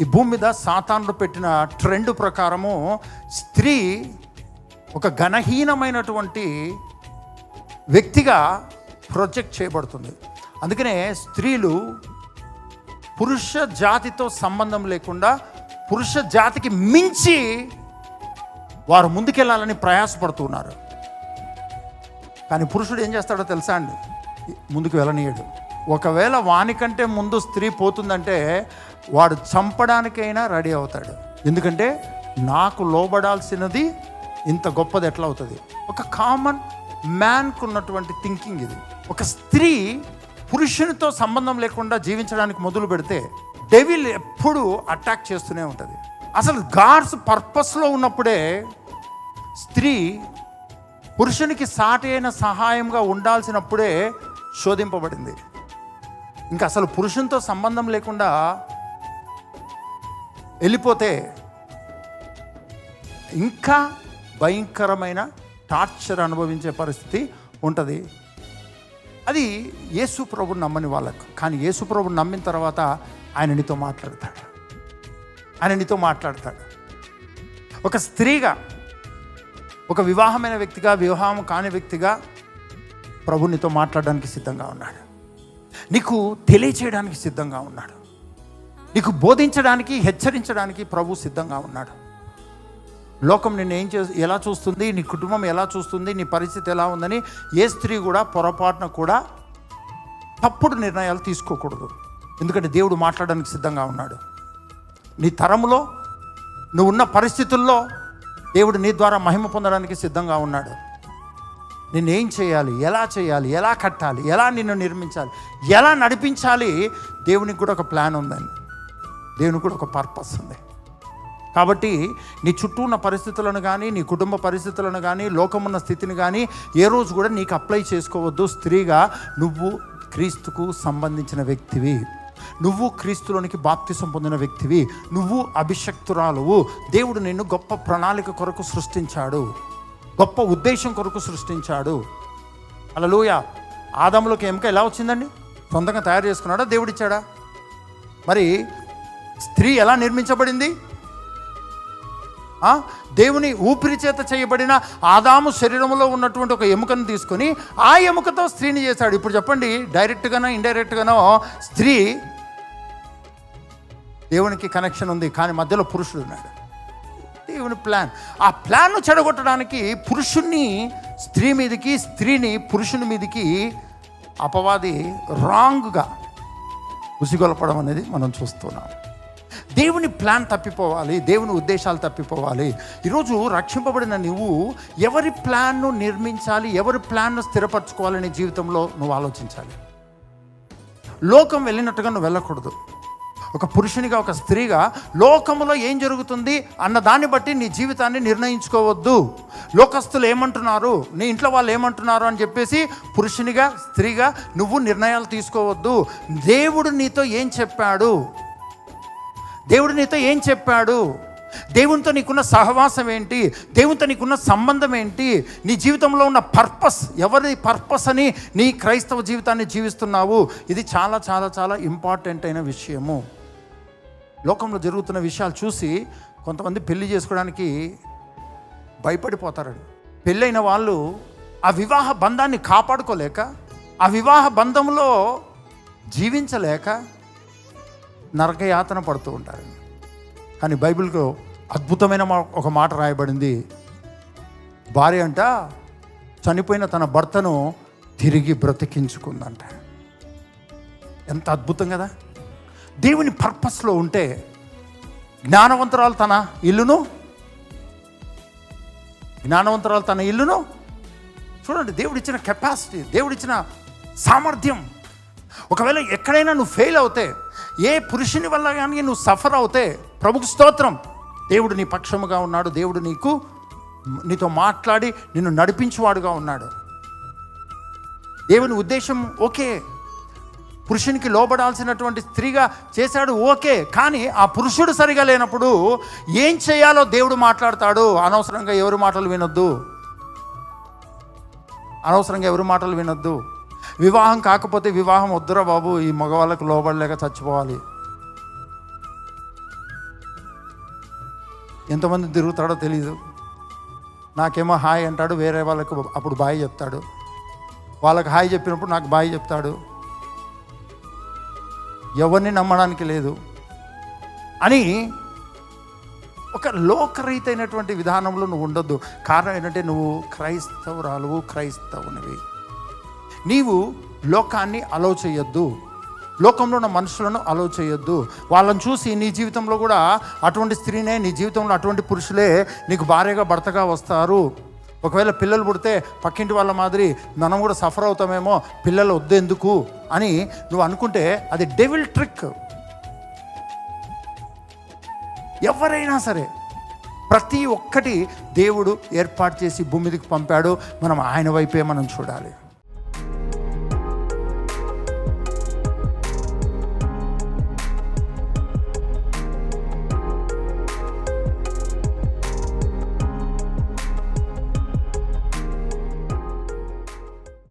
ఈ భూమి మీద సాతానుడు పెట్టిన ట్రెండ్ ప్రకారము స్త్రీ ఒక ఘనహీనమైనటువంటి వ్యక్తిగా ప్రొజెక్ట్ చేయబడుతుంది. అందుకనే స్త్రీలు పురుష జాతితో సంబంధం లేకుండా పురుష జాతికి మించి వారు ముందుకెళ్ళాలని ప్రయాసపడుతున్నారు కానీ పురుషుడు ఏం చేస్తాడో తెలుసా అండి? ముందుకు వెళ్ళనీయడు. ఒకవేళ వానికంటే ముందు స్త్రీ పోతుందంటే వాడు చంపడానికైనా రెడీ అవుతాడు. ఎందుకంటే నాకు లోబడాల్సినది ఇంత గొప్పది ఎట్లా అవుతుంది? ఒక కామన్ మ్యాన్కు ఉన్నటువంటి థింకింగ్ ఇది. ఒక స్త్రీ పురుషునితో సంబంధం లేకుండా జీవించడానికి మొదలు పెడితే డెవిల్ ఎప్పుడు అటాక్ చేస్తూనే ఉంటుంది. అసలు గాడ్స్ పర్పస్లో ఉన్నప్పుడే స్త్రీ పురుషునికి సాటి అయిన సహాయంగా ఉండాల్సినప్పుడే శోధింపబడింది. ఇంకా అసలు పురుషునితో సంబంధం లేకుండా వెళ్ళిపోతే ఇంకా భయంకరమైన టార్చర్ అనుభవించే పరిస్థితి ఉంటుంది. అది యేసు ప్రభుని నమ్మని వాళ్ళకు. కానీ యేసు ప్రభుని నమ్మిన తర్వాత ఆయన నీతో మాట్లాడతాడు. ఆయన నీతో మాట్లాడతాడు. ఒక స్త్రీగా ఒక వివాహమైన వ్యక్తిగా వివాహం కాని వ్యక్తిగా ప్రభు నీతో మాట్లాడడానికి సిద్ధంగా ఉన్నాడు. నీకు తెలియచేయడానికి సిద్ధంగా ఉన్నాడు. నీకు బోధించడానికి హెచ్చరించడానికి ప్రభు సిద్ధంగా ఉన్నాడు. లోకం నిన్ను ఏం చే ఎలా చూస్తుంది నీ కుటుంబం ఎలా చూస్తుంది నీ పరిస్థితి ఎలా ఉందని ఏ స్త్రీ కూడా పొరపాటున కూడా తప్పుడు నిర్ణయాలు తీసుకోకూడదు. ఎందుకంటే దేవుడు మాట్లాడడానికి సిద్ధంగా ఉన్నాడు. నీ తరములో నువ్వు ఉన్న పరిస్థితుల్లో దేవుడు నీ ద్వారా మహిమ పొందడానికి సిద్ధంగా ఉన్నాడు. నిన్ను ఏం చేయాలి ఎలా చేయాలి ఎలా కట్టాలి ఎలా నిన్ను నిర్మించాలి ఎలా నడిపించాలి దేవునికి కూడా ఒక ప్లాన్ ఉందండి దేవునికి కూడా ఒక పర్పస్ ఉంది. కాబట్టి నీ చుట్టూ ఉన్న పరిస్థితులను కానీ నీ కుటుంబ పరిస్థితులను కానీ లోకమున్న స్థితిని కానీ ఏ రోజు కూడా నీకు అప్లై చేసుకోవద్దు. స్త్రీగా నువ్వు క్రీస్తుకు సంబంధించిన వ్యక్తివి. నువ్వు క్రీస్తులోనికి బాప్తిసం పొందిన వ్యక్తివి. నువ్వు అభిషక్తురాలువు. దేవుడు నిన్ను గొప్ప ప్రణాళిక కొరకు సృష్టించాడు. గొప్ప ఉద్దేశం కొరకు సృష్టించాడు. అలలోయ ఆదంలోకి ఎముక ఎలా వచ్చిందండి? సొంతంగా తయారు చేసుకున్నాడా? దేవుడిచ్చాడా? మరి స్త్రీ ఎలా నిర్మించబడింది? దేవుని ఊపిరి చేత చేయబడిన ఆదాము శరీరంలో ఉన్నటువంటి ఒక ఎముకను తీసుకొని ఆ ఎముకతో స్త్రీని చేశాడు. ఇప్పుడు చెప్పండి డైరెక్ట్గానో ఇండైరెక్ట్గానో స్త్రీ దేవునికి కనెక్షన్ ఉంది కానీ మధ్యలో పురుషుడు ఉన్నాడు. దేవుని ప్లాన్. ఆ ప్లాన్ను చెడగొట్టడానికి పురుషుణ్ణి స్త్రీ మీదకి స్త్రీని పురుషుని మీదకి అపవాది రాంగ్గా ఉసిగొలపడం అనేది మనం చూస్తున్నాం. దేవుని ప్లాన్ తప్పిపోవాలి దేవుని ఉద్దేశాలు తప్పిపోవాలి. ఈరోజు రక్షింపబడిన నువ్వు ఎవరి ప్లాన్ను నిర్మించాలి ఎవరి ప్లాన్ను స్థిరపరచుకోవాలని జీవితంలో నువ్వు ఆలోచించాలి. లోకం వెళ్ళినట్టుగా నువ్వు వెళ్ళకూడదు. ఒక పురుషునిగా ఒక స్త్రీగా లోకములో ఏం జరుగుతుంది అన్న దాన్ని బట్టి నీ జీవితాన్ని నిర్ణయించుకోవద్దు. లోకస్తులు ఏమంటున్నారు నీ ఇంట్లో వాళ్ళు ఏమంటున్నారు అని చెప్పేసి పురుషునిగా స్త్రీగా నువ్వు నిర్ణయాలు తీసుకోవద్దు. దేవుడు నీతో ఏం చెప్పాడు? దేవుడు నీతో ఏం చెప్పాడు? దేవునితో నీకున్న సహవాసం ఏంటి? దేవునితో నీకున్న సంబంధం ఏంటి? నీ జీవితంలో ఉన్న పర్పస్ ఎవరి పర్పస్ అని నీ క్రైస్తవ జీవితాన్ని జీవిస్తున్నావు? ఇది చాలా చాలా చాలా ఇంపార్టెంట్ అయిన విషయము. లోకంలో జరుగుతున్న విషయాలు చూసి కొంతమంది పెళ్ళి చేసుకోవడానికి భయపడిపోతారండి పెళ్ళైన వాళ్ళు ఆ వివాహ బంధాన్ని కాపాడుకోలేక ఆ వివాహ బంధంలో జీవించలేక నరకయాతన పడుతూ ఉంటారు. కానీ బైబిల్లో అద్భుతమైన మా- ఒక మాట రాయబడింది. భార్య అంట చనిపోయిన తన భర్తను తిరిగి బ్రతికించుకుందంట. ఎంత అద్భుతం కదా! దేవుని పర్పస్లో ఉంటే జ్ఞానవంతురాలు తన ఇల్లును? జ్ఞానవంతురాలు తన ఇల్లును? చూడండి దేవుడిచ్చిన కెపాసిటీ దేవుడిచ్చిన సామర్థ్యం. ఒకవేళ ఎక్కడైనా నువ్వు ఫెయిల్ అవుతే ఏ పురుషుని వల్ల కానీ నువ్వు సఫర్ అవుతే ప్రభుకు స్తోత్రం. దేవుడు నీ పక్షముగా ఉన్నాడు. దేవుడు నీకు నీతో మాట్లాడి నిన్ను నడిపించేవాడుగా ఉన్నాడు. దేవుని ఉద్దేశం ఓకే. పురుషునికి లోబడాల్సినటువంటి స్త్రీగా చేశాడు ఓకే. కానీ ఆ పురుషుడు సరిగా లేనప్పుడు ఏం చేయాలో దేవుడు మాట్లాడతాడు. అనవసరంగా ఎవరి మాటలు వినొద్దు. అనవసరంగా ఎవరి మాటలు వినొద్దు. వివాహం కాకపోతే వివాహం వద్దురా బాబు ఈ మగవాళ్ళకు లోబడలేక చచ్చిపోవాలి. ఎంతమంది తిరుగుతాడో తెలియదు నాకేమో హాయ్ అంటాడు వేరే వాళ్ళకు అప్పుడు బాయ్ చెప్తాడు. వాళ్ళకి హాయ్ చెప్పినప్పుడు నాకు బాయ్ చెప్తాడు. ఎవరిని నమ్మడానికి లేదు. అని ఒక లోకరీతైనటువంటి విధానంలో నువ్వు ఉండొద్దు. కారణం ఏంటంటే నువ్వు క్రైస్తవురాలువు క్రైస్తవునివి. నీవు లోకాన్ని అలో చేయొద్దు. లోకంలో ఉన్న మనుషులను అలో చేయొద్దు. వాళ్ళని చూసి నీ జీవితంలో కూడా అటువంటి స్త్రీనే నీ జీవితంలో అటువంటి పురుషులే నీకు భార్యగా భర్తగా వస్తారు. ఒకవేళ పిల్లలు పుడితే పక్కింటి వాళ్ళ మాదిరి మనం కూడా సఫర్ అవుతామేమో పిల్లలు వద్దు ఎందుకు అని నువ్వు అనుకుంటే అది డెవిల్ ట్రిక్ ఎవరైనా సరే ప్రతి ఒక్కటి దేవుడు ఏర్పాటు చేసి భూమి మీదకి పంపాడు. మనం ఆయన వైపే మనం చూడాలి.